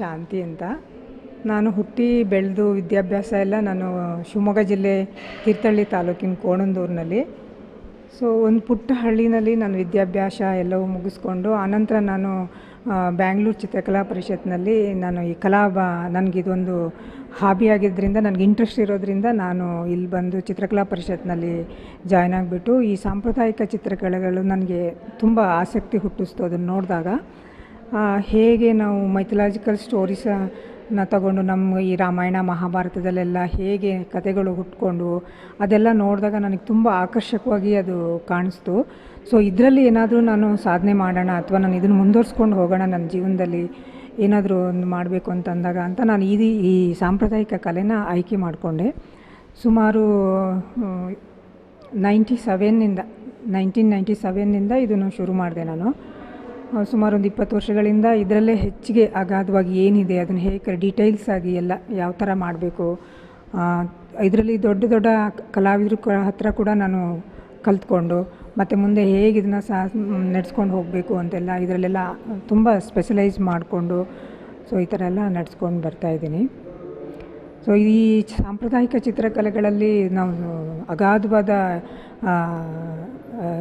ಶಾಂತಿ ಅಂತ. ನಾನು ಹುಟ್ಟಿ ಬೆಳೆದು ವಿದ್ಯಾಭ್ಯಾಸ ಎಲ್ಲ ನಾನು ಶಿವಮೊಗ್ಗ ಜಿಲ್ಲೆ ತೀರ್ಥಹಳ್ಳಿ ತಾಲೂಕಿನ ಕೋಣಂದೂರಿನಲ್ಲಿ. ಸೊ ಒಂದು ಪುಟ್ಟ ಹಳ್ಳಿನಲ್ಲಿ ನಾನು ವಿದ್ಯಾಭ್ಯಾಸ ಎಲ್ಲವೂ ಮುಗಿಸ್ಕೊಂಡು, ಆನಂತರ ನಾನು ಬ್ಯಾಂಗ್ಳೂರು ಚಿತ್ರಕಲಾ ಪರಿಷತ್ನಲ್ಲಿ ನಾನು ಈ ಕಲಾ ಬ ನನಗಿದೊಂದು ಹಾಬಿ ಆಗಿದ್ದರಿಂದ ನನಗೆ ಇಂಟ್ರೆಸ್ಟ್ ಇರೋದ್ರಿಂದ ನಾನು ಇಲ್ಲಿ ಬಂದು ಚಿತ್ರಕಲಾ ಪರಿಷತ್ನಲ್ಲಿ ಜಾಯ್ನ್ ಆಗಿಬಿಟ್ಟು, ಈ ಸಾಂಪ್ರದಾಯಿಕ ಚಿತ್ರಕಲೆಗಳು ನನಗೆ ತುಂಬ ಆಸಕ್ತಿ ಹುಟ್ಟಿಸ್ತು ಅದನ್ನು ನೋಡಿದಾಗ. ಹೇಗೆ ನಾವು ಮೈಥಲಾಜಿಕಲ್ ಸ್ಟೋರೀಸನ್ನ ತಗೊಂಡು ನಮ್ಮ ಈ ರಾಮಾಯಣ ಮಹಾಭಾರತದಲ್ಲೆಲ್ಲ ಹೇಗೆ ಕಥೆಗಳು ಹುಟ್ಕೊಂಡು ಅದೆಲ್ಲ ನೋಡಿದಾಗ ನನಗೆ ತುಂಬ ಆಕರ್ಷಕವಾಗಿ ಅದು ಕಾಣಿಸ್ತು. ಸೊ ಇದರಲ್ಲಿ ಏನಾದರೂ ನಾನು ಸಾಧನೆ ಮಾಡೋಣ ಅಥವಾ ನಾನು ಇದನ್ನು ಮುಂದುವರ್ಸ್ಕೊಂಡು ಹೋಗೋಣ ನನ್ನ ಜೀವನದಲ್ಲಿ ಏನಾದರೂ ಒಂದು ಮಾಡಬೇಕು ಅಂತಂದಾಗ ಅಂತ ನಾನು ಇದು ಈ ಸಾಂಪ್ರದಾಯಿಕ ಕಲೆನ ಆಯ್ಕೆ ಮಾಡಿಕೊಂಡೆ. ಸುಮಾರು ನೈಂಟಿ ಸೆವೆನ್ನಿಂದ ನೈನ್ಟೀನ್ ನೈಂಟಿ ಸೆವೆನ್ನಿಂದ ಇದನ್ನು ಶುರು ಮಾಡಿದೆ ನಾನು. ಸುಮಾರು ಒಂದು ಇಪ್ಪತ್ತು ವರ್ಷಗಳಿಂದ ಇದರಲ್ಲೇ ಹೆಚ್ಚಿಗೆ ಅಗಾಧವಾಗಿ ಏನಿದೆ, ಅದನ್ನು ಹೇಗೆ ಡೀಟೇಲ್ಸ್ ಆಗಿ ಎಲ್ಲ ಯಾವ ಥರ ಮಾಡಬೇಕು? ಇದರಲ್ಲಿ ದೊಡ್ಡ ದೊಡ್ಡ ಕಲಾವಿದರು ಹತ್ರ ಕೂಡ ನಾನು ಕಲ್ತ್ಕೊಂಡು, ಮತ್ತು ಮುಂದೆ ಹೇಗೆ ಇದನ್ನು ಸಹ ನಡೆಸ್ಕೊಂಡು ಹೋಗಬೇಕು ಅಂತೆಲ್ಲ ಇದರಲ್ಲೆಲ್ಲ ತುಂಬ ಸ್ಪೆಷಲೈಸ್ ಮಾಡಿಕೊಂಡು ಸೊ ಈ ಥರ ಎಲ್ಲ ನಡೆಸ್ಕೊಂಡು ಬರ್ತಾಯಿದ್ದೀನಿ ಸೊ ಈ ಸಾಂಪ್ರದಾಯಿಕ ಚಿತ್ರಕಲೆಗಳಲ್ಲಿ ನಾವು ಅಗಾಧವಾದ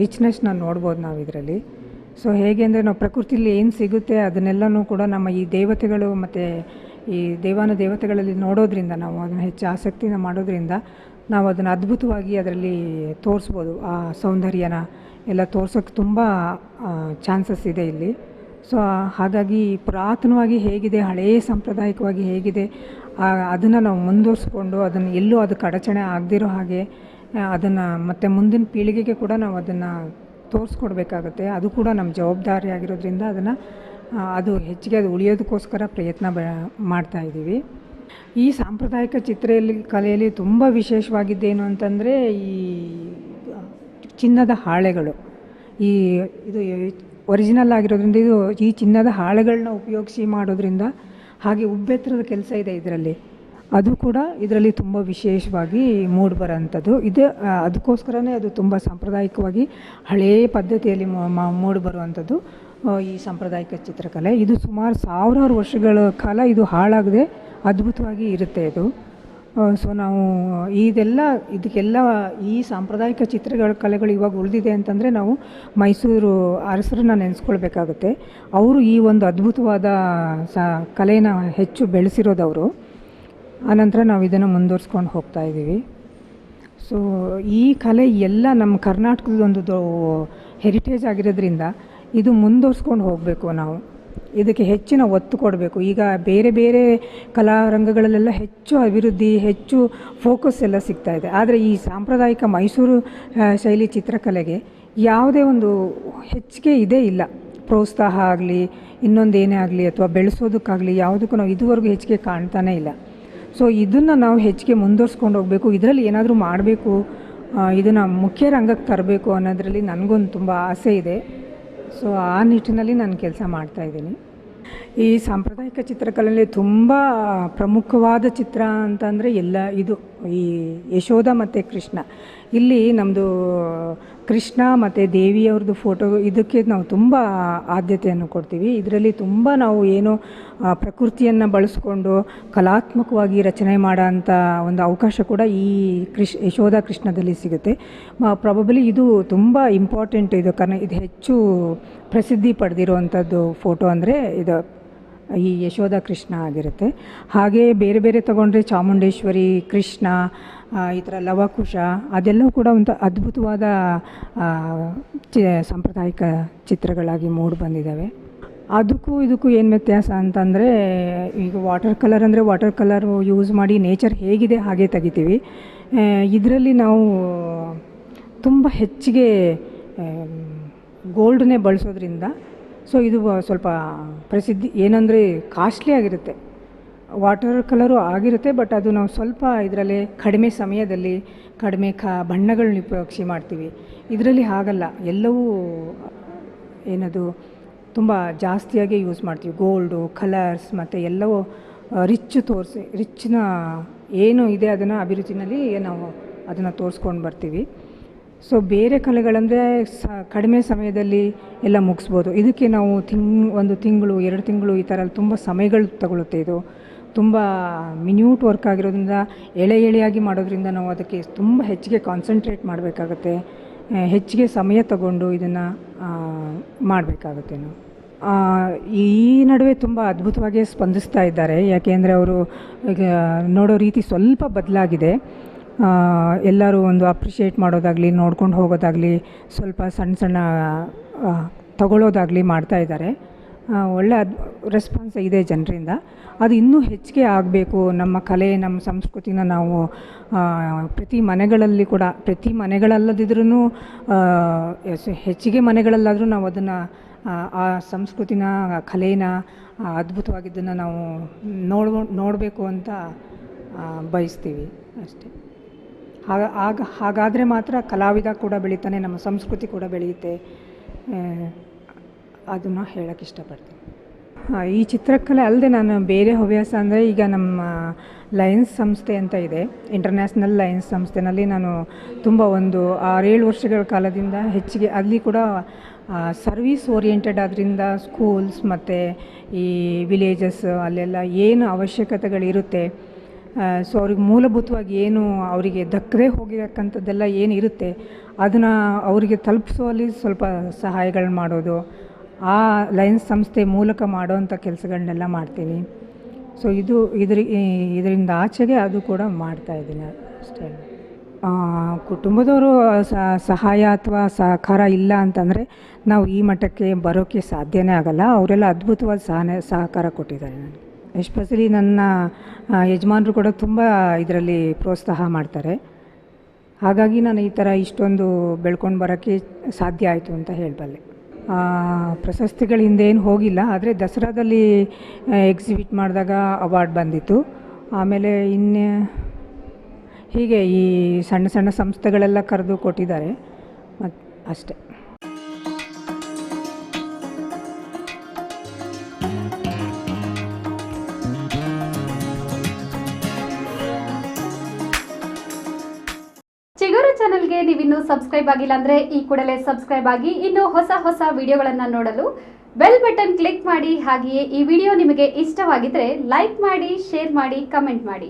ರಿಚ್ನೆಸ್ನ ನೋಡ್ಬೋದು ನಾವು ಇದರಲ್ಲಿ ಸೊ ಹೇಗೆ ಅಂದರೆ ನಾವು ಪ್ರಕೃತಿಯಲ್ಲಿ ಏನು ಸಿಗುತ್ತೆ ಅದನ್ನೆಲ್ಲನೂ ಕೂಡ ನಮ್ಮ ಈ ದೇವತೆಗಳು ಮತ್ತು ಈ ದೇವಾನ ದೇವತೆಗಳಲ್ಲಿ ನೋಡೋದ್ರಿಂದ ನಾವು ಅದನ್ನು ಹೆಚ್ಚು ಆಸಕ್ತಿನ ಮಾಡೋದ್ರಿಂದ ನಾವು ಅದನ್ನು ಅದ್ಭುತವಾಗಿ ಅದರಲ್ಲಿ ತೋರಿಸ್ಬೋದು. ಆ ಸೌಂದರ್ಯನ ಎಲ್ಲ ತೋರ್ಸೋಕ್ಕೆ ತುಂಬ ಚಾನ್ಸಸ್ ಇದೆ ಇಲ್ಲಿ. ಸೊ, ಹಾಗಾಗಿ ಪುರಾತನವಾಗಿ ಹೇಗಿದೆ ಹಳೆಯ ಸಾಂಪ್ರದಾಯಿಕವಾಗಿ ಹೇಗಿದೆ ಅದನ್ನು ನಾವು ಮುಂದುವರಿಸ್ಕೊಂಡು ಅದನ್ನು ಎಲ್ಲೂ ಅದಕ್ಕೆ ಅಡಚಣೆ ಆಗದಿರೋ ಹಾಗೆ ಅದನ್ನು ಮತ್ತು ಮುಂದಿನ ಪೀಳಿಗೆಗೆ ಕೂಡ ನಾವು ಅದನ್ನು ತೋರಿಸ್ಕೊಡ್ಬೇಕಾಗತ್ತೆ. ಅದು ಕೂಡ ನಮ್ಮ ಜವಾಬ್ದಾರಿ ಆಗಿರೋದ್ರಿಂದ ಅದನ್ನು ಅದು ಹೆಚ್ಚಿಗೆ ಅದು ಉಳಿಯೋದಕ್ಕೋಸ್ಕರ ಪ್ರಯತ್ನ ಬ, ಮಾಡ್ತಾ ಇದ್ದೀವಿ. ಈ ಸಾಂಪ್ರದಾಯಿಕ ಚಿತ್ರೆಯಲ್ಲಿ, ಕಲೆಯಲ್ಲಿ ತುಂಬ ವಿಶೇಷವಾಗಿದ್ದೇನು ಅಂತಂದರೆ ಈ ಚಿನ್ನದ ಹಾಳೆಗಳು. ಈ, ಇದು ಒರಿಜಿನಲ್ ಆಗಿರೋದ್ರಿಂದ ಇದು ಈ ಚಿನ್ನದ ಹಾಳೆಗಳನ್ನ ಉಪಯೋಗಿಸಿ ಮಾಡೋದ್ರಿಂದ ಹಾಗೆ ಉಬ್ಬೆತ್ತರದ ಕೆಲಸ ಇದೆ ಇದರಲ್ಲಿ. ಅದು ಕೂಡ ಇದರಲ್ಲಿ ತುಂಬ ವಿಶೇಷವಾಗಿ ಮೂಡಿ ಬರೋಂಥದ್ದು. ಇದು ಅದಕ್ಕೋಸ್ಕರನೇ ಅದು ತುಂಬ ಸಾಂಪ್ರದಾಯಿಕವಾಗಿ ಹಳೆಯ ಪದ್ಧತಿಯಲ್ಲಿ ಮೂಡಿ ಬರುವಂಥದ್ದು ಈ ಸಾಂಪ್ರದಾಯಿಕ ಚಿತ್ರಕಲೆ. ಇದು ಸುಮಾರು ಸಾವಿರಾರು ವರ್ಷಗಳ ಕಾಲ ಇದು ಹಾಳಾಗದೆ ಅದ್ಭುತವಾಗಿ ಇರುತ್ತೆ ಇದು. ಸೊ ನಾವು ಇದೆಲ್ಲ ಇದಕ್ಕೆಲ್ಲ ಈ ಸಾಂಪ್ರದಾಯಿಕ ಚಿತ್ರಗಳ ಕಲೆಗಳು ಇವಾಗ ಉಳಿದಿದೆ ಅಂತಂದರೆ ನಾವು ಮೈಸೂರು ಅರಸರನ್ನ ನೆನೆಸ್ಕೊಳ್ಬೇಕಾಗುತ್ತೆ. ಅವರು ಈ ಒಂದು ಅದ್ಭುತವಾದ ಸ, ಕಲೆನ ಹೆಚ್ಚು ಬೆಳೆಸಿರೋದವರು. ಆನಂತರ ನಾವು ಇದನ್ನು ಮುಂದುವರ್ಸ್ಕೊಂಡು ಹೋಗ್ತಾ ಇದ್ದೀವಿ. ಸೊ ಈ ಕಲೆ ಎಲ್ಲ ನಮ್ಮ ಕರ್ನಾಟಕದ ಒಂದು ಹೆರಿಟೇಜ್ ಆಗಿರೋದ್ರಿಂದ ಇದು ಮುಂದುವರ್ಸ್ಕೊಂಡು ಹೋಗಬೇಕು ನಾವು. ಇದಕ್ಕೆ ಹೆಚ್ಚಿನ ಒತ್ತು ಕೊಡಬೇಕು. ಈಗ ಬೇರೆ ಬೇರೆ ಕಲಾರಂಗಗಳಲ್ಲೆಲ್ಲ ಹೆಚ್ಚು ಅಭಿವೃದ್ಧಿ, ಹೆಚ್ಚು ಫೋಕಸ್ ಎಲ್ಲ ಸಿಗ್ತಾ ಇದೆ. ಆದರೆ ಈ ಸಾಂಪ್ರದಾಯಿಕ ಮೈಸೂರು ಶೈಲಿ ಚಿತ್ರಕಲೆಗೆ ಯಾವುದೇ ಒಂದು ಹೆಚ್ಚಿಗೆ ಇದೇ ಇಲ್ಲ. ಪ್ರೋತ್ಸಾಹ ಆಗಲಿ ಇನ್ನೊಂದು ಏನೇ ಆಗಲಿ ಅಥವಾ ಬೆಳೆಸೋದಕ್ಕಾಗಲಿ ಯಾವುದಕ್ಕೂ ನಾವು ಇದುವರೆಗೂ ಹೆಚ್ಚಿಗೆ ಕಾಣ್ತಾನೇ ಇಲ್ಲ. ಸೊ ಇದನ್ನು ನಾವು ಹೆಚ್ಚಿಗೆ ಮುಂದುವರ್ಸ್ಕೊಂಡು ಹೋಗಬೇಕು. ಇದರಲ್ಲಿ ಏನಾದರೂ ಮಾಡಬೇಕು ಇದನ್ನು ಮುಖ್ಯ ರಂಗಕ್ಕೆ ತರಬೇಕು ಅನ್ನೋದರಲ್ಲಿ ನನಗೊಂದು ತುಂಬ ಆಸೆ ಇದೆ. ಸೊ ಆ ನಿಟ್ಟಿನಲ್ಲಿ ನಾನು ಕೆಲಸ ಮಾಡ್ತಾಯಿದ್ದೀನಿ ಈ ಸಾಂಪ್ರದಾಯಿಕ ಚಿತ್ರಕಲೆಯಲ್ಲಿ ತುಂಬ ಪ್ರಮುಖವಾದ ಚಿತ್ರ ಅಂತಂದರೆ ಎಲ್ಲ ಇದು. ಈ ಯಶೋಧ ಮತ್ತು ಕೃಷ್ಣ. ಇಲ್ಲಿ ನಮ್ಮದು ಕೃಷ್ಣ ಮತ್ತು ದೇವಿಯವ್ರದ್ದು ಫೋಟೋ ಇದಕ್ಕೆ ನಾವು ತುಂಬ ಆದ್ಯತೆಯನ್ನು ಕೊಡ್ತೀವಿ. ಇದರಲ್ಲಿ ತುಂಬ ನಾವು ಏನು ಪ್ರಕೃತಿಯನ್ನು ಬಳಸ್ಕೊಂಡು ಕಲಾತ್ಮಕವಾಗಿ ರಚನೆ ಮಾಡೋಂಥ ಒಂದು ಅವಕಾಶ ಕೂಡ ಈ ಕೃಷ್, ಯಶೋಧ ಕೃಷ್ಣದಲ್ಲಿ ಸಿಗುತ್ತೆ. ಪ್ರಾಬಬಲಿ ಇದು ತುಂಬ ಇಂಪಾರ್ಟೆಂಟ್ ಇದು. ಕಾರಣ ಇದು ಹೆಚ್ಚು ಪ್ರಸಿದ್ಧಿ ಪಡೆದಿರುವಂಥದ್ದು ಫೋಟೋ ಅಂದರೆ ಇದು. ಈ ಯಶೋಧ ಕೃಷ್ಣ ಆಗಿರುತ್ತೆ. ಹಾಗೆ ಬೇರೆ ಬೇರೆ ತಗೊಂಡ್ರೆ ಚಾಮುಂಡೇಶ್ವರಿ, ಕೃಷ್ಣ ಈ ಥರ ಲವಕುಶ, ಅದೆಲ್ಲವೂ ಕೂಡ ಒಂದು ಅದ್ಭುತವಾದ ಚಿ, ಸಾಂಪ್ರದಾಯಿಕ ಚಿತ್ರಗಳಾಗಿ ಮೂಡಿ ಬಂದಿದ್ದಾವೆ. ಅದಕ್ಕೂ ಇದಕ್ಕೂ ಏನು ವ್ಯತ್ಯಾಸ ಅಂತಂದರೆ, ಈಗ ವಾಟರ್ ಕಲರ್ ಅಂದರೆ ವಾಟರ್ ಕಲರು ಯೂಸ್ ಮಾಡಿ ನೇಚರ್ ಹೇಗಿದೆ ಹಾಗೆ ತೆಗಿತೀವಿ. ಇದರಲ್ಲಿ ನಾವು ತುಂಬ ಹೆಚ್ಚಿಗೆ ಗೋಲ್ಡನ್ನೇ ಬಳಸೋದ್ರಿಂದ ಸೊ ಇದು ಸ್ವಲ್ಪ ಪ್ರಸಿದ್ಧಿ, ಏನಂದರೆ ಕಾಸ್ಟ್ಲಿ ಆಗಿರುತ್ತೆ. ವಾಟರ್ ಕಲರು ಆಗಿರುತ್ತೆ ಬಟ್ ಅದು ನಾವು ಸ್ವಲ್ಪ ಇದರಲ್ಲಿ ಕಡಿಮೆ ಸಮಯದಲ್ಲಿ ಕಡಿಮೆ ಕ ಬಣ್ಣಗಳನ್ನ ಉಪಯೋಗಿಸಿ ಮಾಡ್ತೀವಿ. ಇದರಲ್ಲಿ ಹಾಗಲ್ಲ, ಎಲ್ಲವೂ, ಏನದು, ತುಂಬ ಜಾಸ್ತಿಯಾಗಿ ಯೂಸ್ ಮಾಡ್ತೀವಿ. ಗೋಲ್ಡು ಕಲರ್ಸ್ ಮತ್ತು ಎಲ್ಲವೂ ರಿಚ್ ತೋರಿಸಿ ರಿಚ್ನ ಏನು ಇದೆ ಅದನ್ನು ಅಭಿರುಚಿನಲ್ಲಿ ನಾವು ಅದನ್ನು ತೋರಿಸ್ಕೊಂಡು ಬರ್ತೀವಿ. ಸೊ ಬೇರೆ ಕಲೆಗಳಂದರೆ ಸ, ಕಡಿಮೆ ಸಮಯದಲ್ಲಿ ಎಲ್ಲ ಮುಗಿಸ್ಬೋದು. ಇದಕ್ಕೆ ನಾವು ತಿಂಗ್ ಒಂದು ತಿಂಗಳು, ಎರಡು ತಿಂಗಳು ಈ ಥರ ತುಂಬ ಸಮಯಗಳು ತಗೊಳುತ್ತೆ ಇದು. ತುಂಬ ಮಿನ್ಯೂಟ್ ವರ್ಕ್ ಆಗಿರೋದ್ರಿಂದ, ಎಳೆ ಎಳೆಯಾಗಿ ಮಾಡೋದ್ರಿಂದ ನಾವು ಅದಕ್ಕೆ ತುಂಬ ಹೆಚ್ಚಿಗೆ ಕಾನ್ಸಂಟ್ರೇಟ್ ಮಾಡಬೇಕಾಗತ್ತೆ. ಹೆಚ್ಚಿಗೆ ಸಮಯ ತಗೊಂಡು ಇದನ್ನು ಮಾಡಬೇಕಾಗುತ್ತೆ ನಾವು. ಈ ನಡುವೆ ತುಂಬ ಅದ್ಭುತವಾಗಿ ಸ್ಪಂದಿಸ್ತಾ ಇದ್ದಾರೆ. ಯಾಕೆಂದರೆ ಅವರು ಈಗ ನೋಡೋ ರೀತಿ ಸ್ವಲ್ಪ ಬದಲಾಗಿದೆ. ಎಲ್ಲರೂ ಒಂದು ಅಪ್ರಿಷಿಯೇಟ್ ಮಾಡೋದಾಗಲಿ ನೋಡ್ಕೊಂಡು ಹೋಗೋದಾಗಲಿ ಸ್ವಲ್ಪ ಸಣ್ಣ ಸಣ್ಣ ತಗೊಳ್ಳೋದಾಗಲಿ ಮಾಡ್ತಾ ಇದ್ದಾರೆ. ಆ, ಒಳ್ಳೆ ಅದ್ ರೆಸ್ಪಾನ್ಸ್ ಇದೆ ಜನರಿಂದ. ಅದು ಇನ್ನೂ ಹೆಚ್ಚಿಗೆ ಆಗಬೇಕು. ನಮ್ಮ ಕಲೆ ನಮ್ಮ ಸಂಸ್ಕೃತಿನ ನಾವು ಪ್ರತಿ ಮನೆಗಳಲ್ಲಿ ಕೂಡ ಪ್ರತಿ ಮನೆಗಳಲ್ಲದಿದ್ರೂ ಹೆಚ್ಚಿಗೆ ಮನೆಗಳಲ್ಲಾದರೂ ನಾವು ಅದನ್ನು ಆ ಸಂಸ್ಕೃತಿನ ಕಲೆನ ಅದ್ಭುತವಾಗಿದ್ದನ್ನು ನಾವು ನೋಡ್ಬೋ ನೋಡಬೇಕು ಅಂತ ಬಯಸ್ತೀವಿ ಅಷ್ಟೇ. ಆಗ ಆಗ, ಹಾಗಾದರೆ ಮಾತ್ರ ಕಲಾವಿದ ಕೂಡ ಬೆಳೀತಾನೆ, ನಮ್ಮ ಸಂಸ್ಕೃತಿ ಕೂಡ ಬೆಳೆಯುತ್ತೆ ಅದನ್ನು ಹೇಳೋಕ್ಕೆ ಇಷ್ಟಪಡ್ತೀನಿ. ಈ ಚಿತ್ರಕಲೆ ಅಲ್ಲದೆ ನಾನು ಬೇರೆ ಹವ್ಯಾಸ ಅಂದರೆ ಈಗ ನಮ್ಮ ಲಯನ್ಸ್ ಸಂಸ್ಥೆ ಅಂತ ಇದೆ. ಇಂಟರ್ನ್ಯಾಷನಲ್ ಲಯನ್ಸ್ ಸಂಸ್ಥೆನಲ್ಲಿ ನಾನು ತುಂಬ ಒಂದು ಆರೇಳು ವರ್ಷಗಳ ಕಾಲದಿಂದ ಹೆಚ್ಚಿಗೆ ಅಲ್ಲಿ ಕೂಡ ಸರ್ವೀಸ್ ಓರಿಯೆಂಟೆಡ್ ಆದ್ದರಿಂದ ಸ್ಕೂಲ್ಸ್ ಮತ್ತು ಈ ವಿಲೇಜಸ್ ಅಲ್ಲೆಲ್ಲ ಏನು ಅವಶ್ಯಕತೆಗಳಿರುತ್ತೆ ಸೊ ಅವ್ರಿಗೆ ಮೂಲಭೂತವಾಗಿ ಏನು ಅವರಿಗೆ ದಕ್ಕದೇ ಹೋಗಿರಕ್ಕಂಥದ್ದೆಲ್ಲ ಏನು ಇರುತ್ತೆ, ಅದನ್ನು ಅವರಿಗೆ ತಲುಪಿಸುವಲ್ಲಿ ಸ್ವಲ್ಪ ಸಹಾಯಗಳು ಮಾಡೋದು. ಆ ಲಯನ್ಸ್ ಸಂಸ್ಥೆ ಮೂಲಕ ಮಾಡೋವಂಥ ಕೆಲಸಗಳನ್ನೆಲ್ಲ ಮಾಡ್ತೀನಿ. ಸೊ ಇದು ಇದ್ರ ಇದರಿಂದ ಆಚೆಗೆ ಅದು ಕೂಡ ಮಾಡ್ತಾ ಇದ್ದೀನಿ ಅಷ್ಟೇ. ಕುಟುಂಬದವರು ಸಹಾಯ ಅಥವಾ ಸಹಕಾರ ಇಲ್ಲ ಅಂತಂದರೆ ನಾವು ಈ ಮಟ್ಟಕ್ಕೆ ಬರೋಕ್ಕೆ ಸಾಧ್ಯವೇ ಆಗಲ್ಲ. ಅವರೆಲ್ಲ ಅದ್ಭುತವಾದ ಸಹನೆ, ಸಹಕಾರ ಕೊಟ್ಟಿದ್ದಾರೆ ನನಗೆ. ಎಸ್ಪೆಷಲಿ ನನ್ನ ಯಜಮಾನರು ಕೂಡ ತುಂಬ ಇದರಲ್ಲಿ ಪ್ರೋತ್ಸಾಹ ಮಾಡ್ತಾರೆ. ಹಾಗಾಗಿ ನಾನು ಈ ಥರ ಇಷ್ಟೊಂದು ಬೆಳ್ಕೊಂಡು ಬರೋಕ್ಕೆ ಸಾಧ್ಯ ಆಯಿತು ಅಂತ ಹೇಳಬಲ್ಲೆ. ಪ್ರಶಸ್ತಿಗಳ ಹಿಂದೆ ಏನು ಹೋಗಿಲ್ಲ, ಆದರೆ ದಸರಾದಲ್ಲಿ ಎಕ್ಸಿಬಿಟ್ ಮಾಡಿದಾಗ ಅವಾರ್ಡ್ ಬಂದಿತ್ತು. ಆಮೇಲೆ ಇನ್ನು, ಹೀಗೆ ಈ ಸಣ್ಣ ಸಣ್ಣ ಸಂಸ್ಥೆಗಳೆಲ್ಲ ಕರೆದು ಕೊಟ್ಟಿದ್ದಾರೆ. ಮತ್ತು ಅಷ್ಟೇ. ನೀವಿನ್ನೂ ಸಬ್ಸ್ಕ್ರೈಬ್ ಆಗಿಲ್ಲ ಅಂದ್ರೆ ಈ ಕೂಡಲೇ ಸಬ್ಸ್ಕ್ರೈಬ್ ಆಗಿ ಇನ್ನು ಹೊಸ ಹೊಸ ವಿಡಿಯೋಗಳನ್ನು ನೋಡಲು ಬೆಲ್ ಬಟನ್ ಕ್ಲಿಕ್ ಮಾಡಿ ಹಾಗೆಯೇ ಈ ವಿಡಿಯೋ ನಿಮಗೆ ಇಷ್ಟವಾಗಿದ್ರೆ ಲೈಕ್ ಮಾಡಿ, ಶೇರ್ ಮಾಡಿ, ಕಮೆಂಟ್ ಮಾಡಿ.